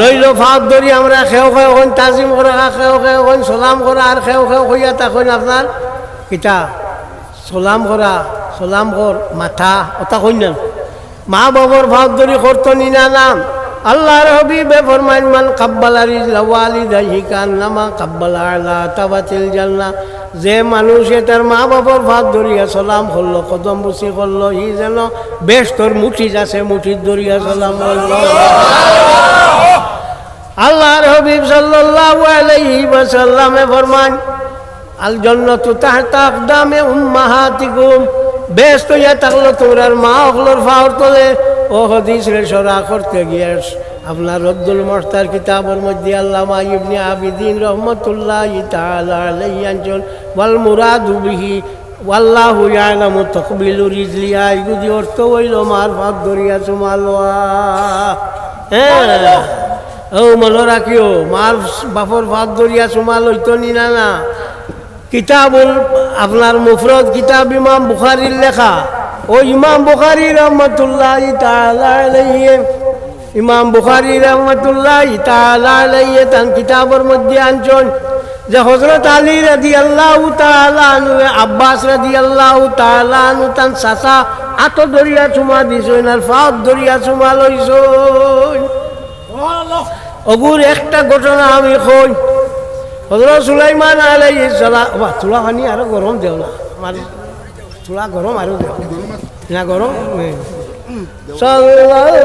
রইল ফাঁক ধরি আমরা, খেও খেও হন তাজিম করা, খেও খেও হন সালাম করা আর খেও খেও হইয়া তখন আপনার। কিতা? সালাম করা সালাম কর, মাথা ওটা কই না। মা বাবার ভাব ধরি করতো নিনা নাম। আল্লাহর হবিবে ফরমান মান কাব্বালারি লাওয়ালি দাহি নামা কাব্বালা আলা তাবাতিল জান্না যে মানুষে তার মা বাবার ভাত ধরিয়া সালাম করল, কদম বসি করল ই যেন বেশ তোর মুঠি যাচ্ছে মুঠির ধরিয়া সালাম করল। আল্লাহর হবিব সাল্লাল্লাহু আলাইহি ওয়াসাল্লামে ফরমান আল জান্নাতু তাহতা আকদামে বেশ তো ইয়া থাকল তোমরার মা হকলোর ফাওর তোলে। ও হদিস রে সরা করতে গিয়ে আপনার রদ্দুল মস্তার কিতাবের মধ্যে আল্লামা ইবনে আবিদিন রহমতুল্লাহ তাআলা আলাইহি আনজন মুরাদু বিহি ওয়াল্লাহু ইয়ালামু তাকবিলু রিজলিয়া ইগুদি অর্থ হইল মার ভাত ধরিয়া সুমালওয়া হ্যাঁ। ও, মনে রাখিও মার বাপর ভাত ধরিয়া সুমাল হইতো নি না কিতাবুল, আপনার মুফরদ কিতাব ইমাম বুখারির লেখা। ও ইমাম বুখারি রহমতুল্লাহ আলাইহি, ইমাম বুখারি রহমতুল্লাহ আলাইহি তান কিতাবের মধ্যে আনছন যে হজরত আলী রাদি আল্লাহ তালু আব্বাস রাদি আল্লাহ তালু তান চাচা আত দরিয়া চুমা দিছইন আর ফাঁত দরিয়া চুমা লইছইন অগুর একটা ঘটনা আমি কই। হজরত সুলাইমান আলাই সালা চুলা পানি আরও গরম দেও না। আমার চুলা গরম আরও দেও না গরম সাল্লাল্লাহু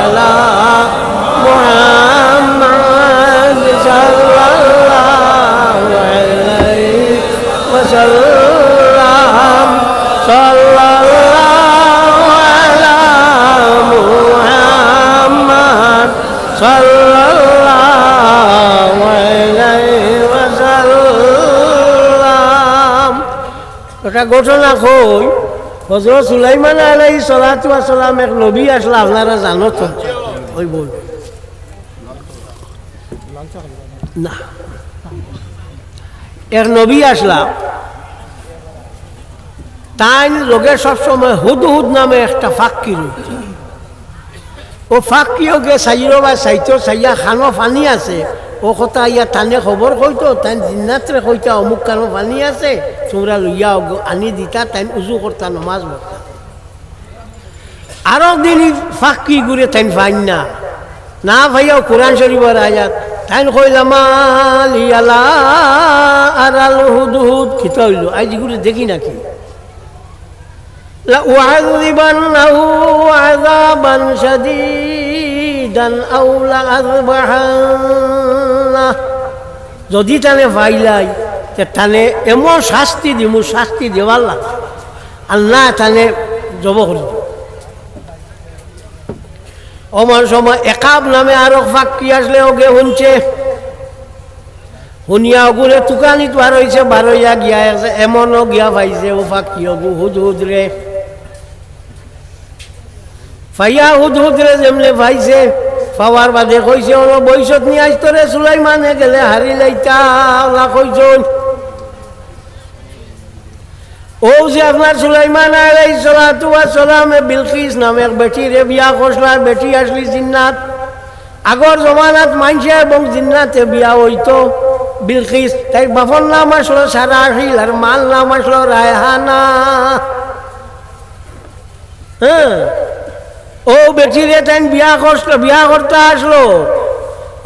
আলা ওয়াসাল্লাম। একটা ঘটনা কই? হজরত সুলাইমান আলাই সালাতু আসসালাম এক নবী আসলা আপনারা জানো তো ওই বল। না। এক নবী আসলা। তাই লোকে সবসময় হুদ হুদ নামে একটা ফাঁকি রয়েছে ও ফাঁকিও গে? চাইর বা চাইতো চাইয়া খানো পানি আছে। ও কথা ইয়া টানে খবর কইতো তাই জিন্নাত্রে কইতা, অমুক কানো পানি আছে। তোমরা লইয়া আনি দিতা তাই উজু করতা নমাজ পড়তা আরও দিন ফাঁকি ঘুরে তাই ফাইন না না ভাইয়াও কোরআন শরীফের আয়াত। তাই কইলাম ইয়ালা আর আল হুদ হুদ খিতা হইল, আজ দেখি নাকি? لأعذبنه عذابا شديدا أو لأذبحنه যদি টানে ফাইলাই তে টানে এমন শাস্তি দিমু শাস্তি দেওয়ার লাগে আল্লাহ টানে জব করি অমর সময় একাব নামে আরো ফাঁকি আসলে ওকে শুনছে শুনিয়া ওগুলো তুকানিত বার হয়েছে বার হইয়া গিয়া আছে এমনও গিয়া পাইছে ও ফাঁকি ওগু হুদ হুদ রে ফাইয়া হুদ হুদ রে যেমনে পাইছে পাওয়ার বাদে কইছে ওর বৈশত নিয়ে আসতো রে সুলাইমানে গেলে হারি লাইতা ওলা কইছন। ও যে আপনার সুলাইমান আলাই সালাতু সালামে বিলকিস নামে এক বেটি রে বিয়া করছলার বেটি আসলি জিন্নাত। আগর জমানাত মানছে এবং জিন্নাতে বিয়া হইতো। বিলকিস তাই বাপর নাম আসলো সারা আসিল আর মাল নাম আসলো রায়হানা। হ্যাঁ? ও বেটি রে তাই বিয়া করছিল বিয়া করতে আসলো।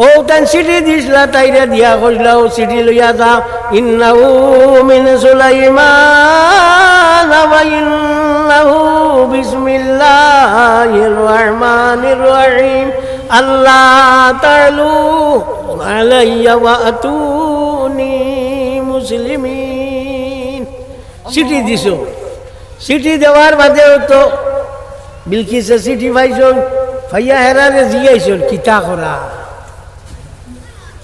ও তাই চিঠি দিছিল, তাইরে দিয়া কইছিল ও চিঠি লইয়া যা। ইন্নাহু মিন সুলাইমান ওয়া ইন্নাহু বিসমিল্লাহির রহমানির রহিম। আল্লাহ তালু আলাইয়া ওয়া আতুনি মুসলিমিন। চিঠি দিছো। চিঠি দেওয়ার বাদেও তো বিলকিসে চিঠি পাইছন ফাইয়া হেরারে জিগাইছন, কিতা করা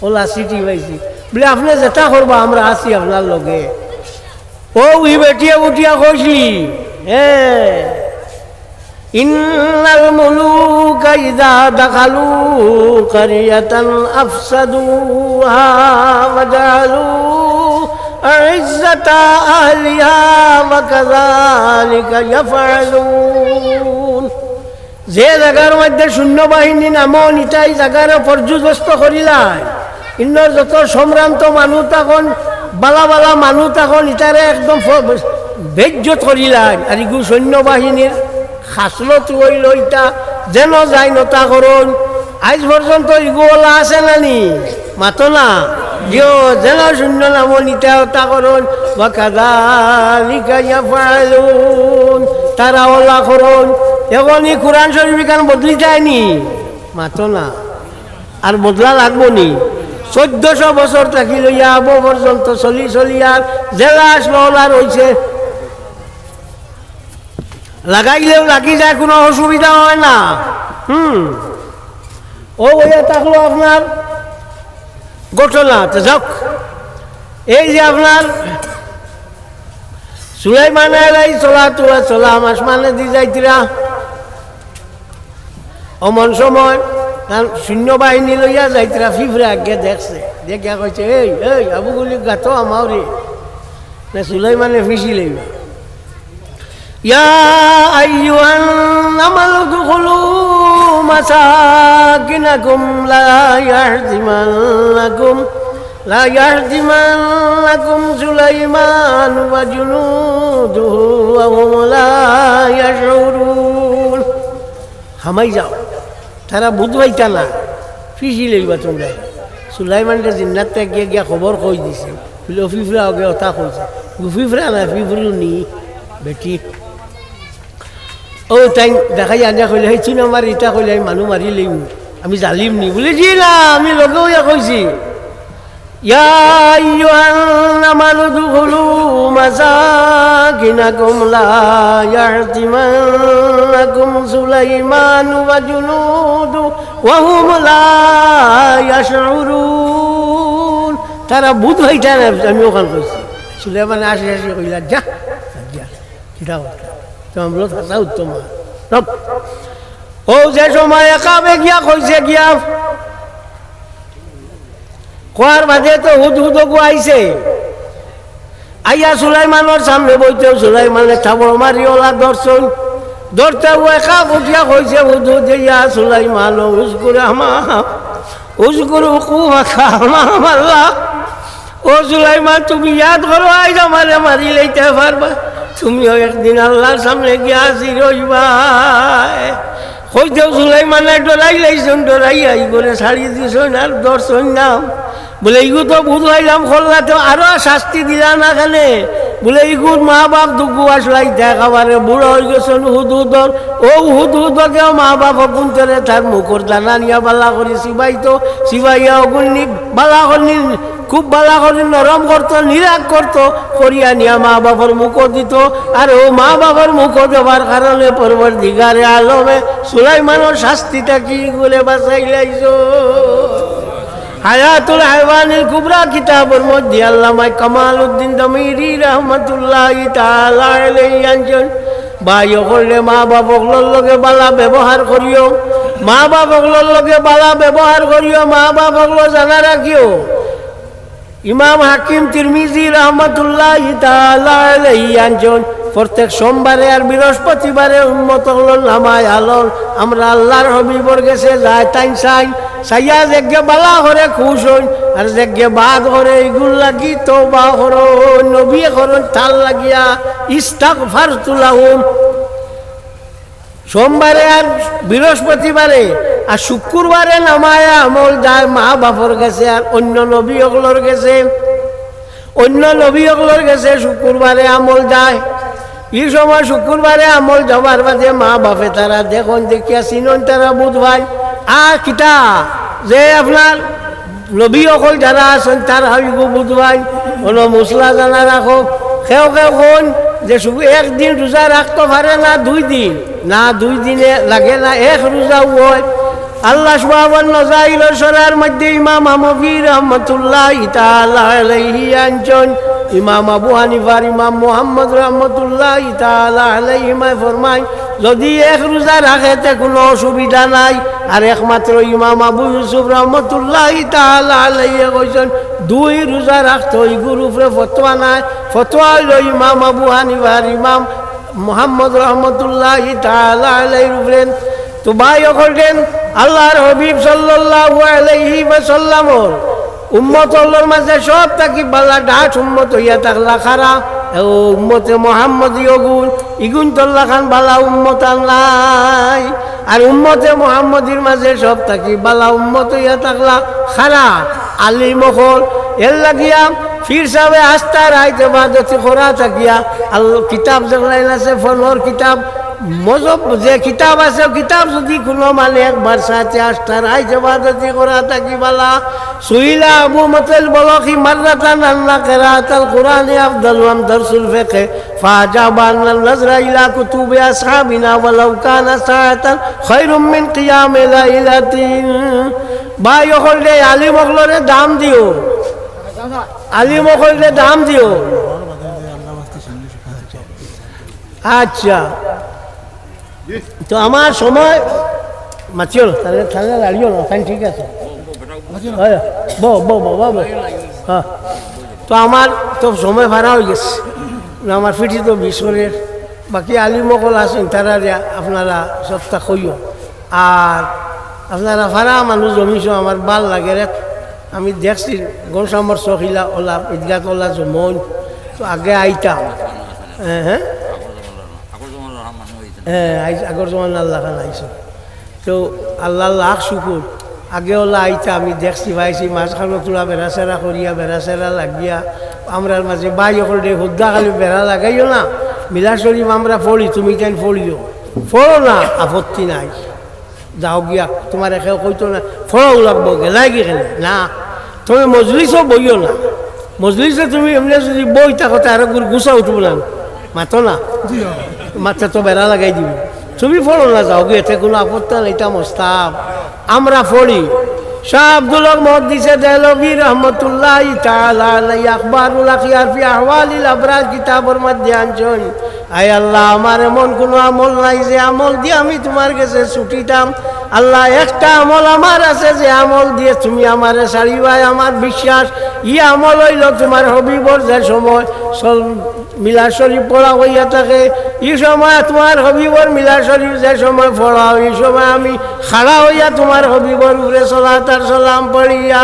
ওলা চিঠি পাইছি। বলে, আপনি যেটা করবা আমরা আছি আপনার লগে। ও উই বেটিয়া উঠিয়া কইসলি হ্যাঁ ইন্নাল মুলুকা ইদা দাখালু কারিয়াতান আফসাদুহা ওয়া জালু আইজ্জাতা আহলিহা ওয়া কাযালিকা ইয়াফআলুন যে জায়গার মধ্যে সৈন্যবাহিনী নামও নিতাই জায়গার পর্যদস্ত করিলাই ইন্নর যত সম্ভ্রান্ত মানুষ তখন বালা বালা মানুষ তখন ইটারে একদম বেজ্জত করিলাই আর ইগু সৈন্যবাহিনীর খাসলত হইল ইটা যেন যাই নতা করুন আজ পর্যন্ত ইগুলা আছে নানি মাতো না। যেন শূন্য নাম নিতে হতা করুন বা কাদা লিখাইয়া ফাইলুন তারা ওলা করুন এখনই কোরআন শরীফ কান বদলি যায়নি। মাতো না। আর বদলা লাগবো নি। চোদ্দশো বছর থাকি লইয়া, আব পর্যন্ত চলি চলি আর জেলা আসলো ওলা রয়েছে লাগাইলেও লাগি যায়, কোনো অসুবিধা হয় না। হুম। ও বইয়া থাকল আপনার ঘটনা যাক। এই যে আপনার সুলাইমান চলা তোলা চলা মাস মানে দি যাইতিরা। অমন সময় তার সৈন্যবাহিনী লইয়া যাইতিরা ফিফরে আগে দেখছে দেখিয়া কইছে এই এই আবুগুলি গাতো আমারে না সুলাইমানে ফিসি লইবা يا أيها النمل ادخلوا مساكنكم لا يهدمنكم لا يهدمنكم سليمان وجنوده وهم لا يشعرون হামাই যাও। তারা বুধ পাইতা না। ফিসি লইবা তোমরা। সুলাইমানটা জিন্নাতে গিয়ে গিয়া খবর কই দিছে। বলে ফিফরা আগে অথা কইছে। গুফিফরা না ফিফরু নি। বেটি। ও, তাই দেখাই আনিয়া কইলে সেই চুন আমার ইটা কইলে মানুহ মাৰি লিম আমি জালিম নি। বলে, জি না, আমি লগেও ইয়া কৈছি ইয়া দুখুলু মাসাকিনাকুম লা ইয়াহতিমান্নাকুম সুলাইমানু ওয়া জুনুদু ওয়া হুম লা ইয়াশউরুন তারা বুধ হইতা না আমি ওখান কইছি সুলাইমান আসি আসি কইলা যা যা কিটা কথা তো আমরা থাকা উত্তম হয়। রব। ও যে সময় একাবে গিয়া কইছে গিয়া কোয়ার বাদে তো হুদ হুদ আইছে আইয়া সুলাইমানের সামনে বইতে সুলাইমানের থাবড় মারি ওলা দর্শন ধরতে একা উঠিয়া কইছে হুদ ইয়া সুলাইমান উস্কুর আমা আমা মাল্লা ও সুলাইমান তুমি ইয়াদ করো আইজ আমারে মারি লইতে পারবা তুমিও একদিন আল্লাহর সামনে গিয়া আসি রইবা হইতেও সুলাইমানে ডরাই লাইছন ডরাই আই করে ছাড়ি দিছন আর দর্শন নাম। বলে, ইগু তো ভূত হইলাম খোল্লা তো আরও শাস্তি দিলা না কেনে? বলে, ইগুর মা বাপ দুগু আসলাই দেখাবারে বুড়ো হয়ে গেছেন হুদুদর। ও হুদুদকেও মা বাপ অগুন্তরে তার মুখর দানা নিয়া বালা করে সিবাই তো, সিবাইয়া অগুনি বালা করি, খুব বালা করে, নরম করতো, নিরাগ করতো, করিয়া নিয়া মা বাবার মুখ দিত। আর ও মা বাবার মুখ দেওয়ার কারণে পরবর দিগারে আলমে সুলাইমানোর শাস্তিটা কি বলে বাসাই লাইছো হায়াতুল হাইওয়ানিল কুবরা কিতাবের মধ্যে আল্লামা কামাল উদ্দিন দমিরি রহমতুল্লাহ তাআলা আলাইহি আনছেন বায়ু করলে মা বাপকলোর লগে বালা ব্যবহার করিও, মা বাপকলোর লগে বালা ব্যবহার করিও, মা বাপকলো জানা রাখিও। ইমাম হাকিম তিরমিজি রহমতুল্লাহ তাআলা আলাইহি আনছেন প্রত্যেক সোমবারে আর বৃহস্পতিবারে উন্মত হলো নামায় আলোর আমরা আল্লাহর হবিবর গেছে যায় তাই চাই। সাইয়া যেগে বালা করে খুশ হই, আর যেগে বাদ করে এগুল লাগি তো বা করো। নবী করন, তাল লাগিয়া ইস্তাক ফার তুলাহুম সোমবারে আর বৃহস্পতিবারে আর শুক্রবারে নামায় আমল যায় মা বাপর গেছে আর অন্য নবী অগলোর গেছে অন্য নবী অগলোর গেছে শুক্রবারে আমল যায়। এই সময় শুক্রবারে আমল যাবার বাদে মা বাপে তারা দেখুন দেখিয়া চিনন তারা বুধবার আর কিতা? যে আপনার নবী অকল যারা আছেন, তার হাবিব বুধবার কোনো মশলা জানা রাখো। খেও খেও কোন যে একদিন রোজা রাখতে পারে না, দুই দিন। না, দুই দিনে লাগে না, এক রোজা হয়। আল্লাহ সুবাবন নজাইল সরার মধ্যে ইমাম আমফি রহমতুল্লাহ তাআলা আলাইহি আনচন। ইমাম আবু হানিফার ইমাম মোহাম্মদ রহমতুল্লাহ মা ফরমায়, যদি এক রোজা রাখে তে কোনো অসুবিধা নাই। আর একমাত্র ইমাম আবু ইউসুফ রহমতুল্লাহ আলাইহি কইছেন, দুই রোজা রাখতে ওই গুরুফরে ফতোয়া নাই। ফতোয়া হইল ইমাম আবু হানিফার ইমাম মোহাম্মদ রহমতুল্লাহ আলাইহি উপরে। তো ভাই করলেন আল্লাহর হবিব সাল্লাল্লাহু আলাইহি ওয়াসাল্লামর উম্মত আল্লাহর মাঝে সব থাকি বালা ডাট উম্মত হইয়া থাকলা খারা। ও উম্মতে মোহাম্মদী অগুন ইগুন তল্লা খান বালা উম্মত নাই। আর উম্মতে মোহাম্মদীর মাঝে সব থাকি বালা উম্মত হইয়া থাকলা খারা। আলী মখল এর লাগিয়া ফির সাহেবে আস্তা রাইতে বাদতি খোরা থাকিয়া। আল্লাহ কিতাব যেগুলাই আছে ফোনের কিতাব। মজব যে কিতাব আছে কিতাব যদি কোনো মানে একবার সাথে আস্তার আইতে বাদতি খোরা থাকি বালা সুইলা আবু মতল বলো কি মাররাতান আল্লাহ কেরাতাল কোরআনে আফদাল ওয়াম দরসুল ফিকহ ফাজাবান নজরা ইলা কুতুবি আসহাবিনা ওয়ালাউ কানা সাআতান খায়রুম মিন কিয়াম লাইলাতিন ভাই হলরে আলিম হলরে দাম দিও আলিম হলরে দাম দিও আচ্ছা তো আমার সময়, মাতিও না তাহলে তাহলে দাঁড়িও না ওখানে ঠিক আছে। হ্যাঁ। হ্যাঁ। তো আমার তো সময় ভাড়া হয়ে গেছে। আমার ফিটি তো বিশ্বরের বাকি আলিমকল আছেন তারা আপনারা সপ্তাহ কইও। আর আপনারা ভাড়া, মানুষ জমিছ, আমার ভালো লাগে রে। আমি দেখছি গৌসামর চকিলা ওলা ঈদগাত ওলা জমন তো আগে আইতাম। হ্যাঁ হ্যাঁ। হ্যাঁ আগর আল্লাহ খান আইসো। তো আল্লাহ লাখ শুকুর। আগে ওলা আইতা, আমি দেখছি পাইছি মাঝখানো তোলা বেড়াচেরা করিয়া বেড়াচেরা লাগিয়া, আমরার মাঝে বাই অকল দে হুদ্দা খালি বেড়া লাগাইও না। মিলা শরীফ আমরা পড়ি, তুমি কেন পড়িও? পড়ো না, আপত্তি নাই। যাও গিয়া, তোমার একে কইতো না ফড়াও লাগবো, গেলাই কেন? না। তুমি মজলিসও বইও না। মজলিসে তুমি এমনি যদি বই থাকো তার গুছা উঠবো না। মাতো না? মাথা তো বেড়া লাগাই দিব। তুমি ফলো না, যাও গিয়ে এতে কোনো আপত্তি নেই, এটা মোস্তাব আমরা ফড়ি শাহ আব্দুল হক মহদ দিছে দেলবি রহমতুল্লাহ তাআলা আলাই আখবারুল আখিয়ার ফি আহওয়ালিল আবরার কিতাবর মধ্যে আনছেন। আয় আল্লাহ, আমার এমন কোনো আমল নাই যে আমল দিয়ে আমি তোমার কাছে ছুটিতাম আল্লাহ, একটা আমল আমার আছে যে আমল দিয়ে তুমি আমারে সারিবাই আমার বিশ্বাস। ই আমল হইল তোমার হবিবর যে সময় মিলা শরীফ পড়া হইয়া থাকে। এই সময় তোমার হবিবর মিলা শরীফ যে সময় পড়া এই সময় আমি খাড়া হইয়া তোমার হবিবর উপরে সলাতার সালাম পড়িয়া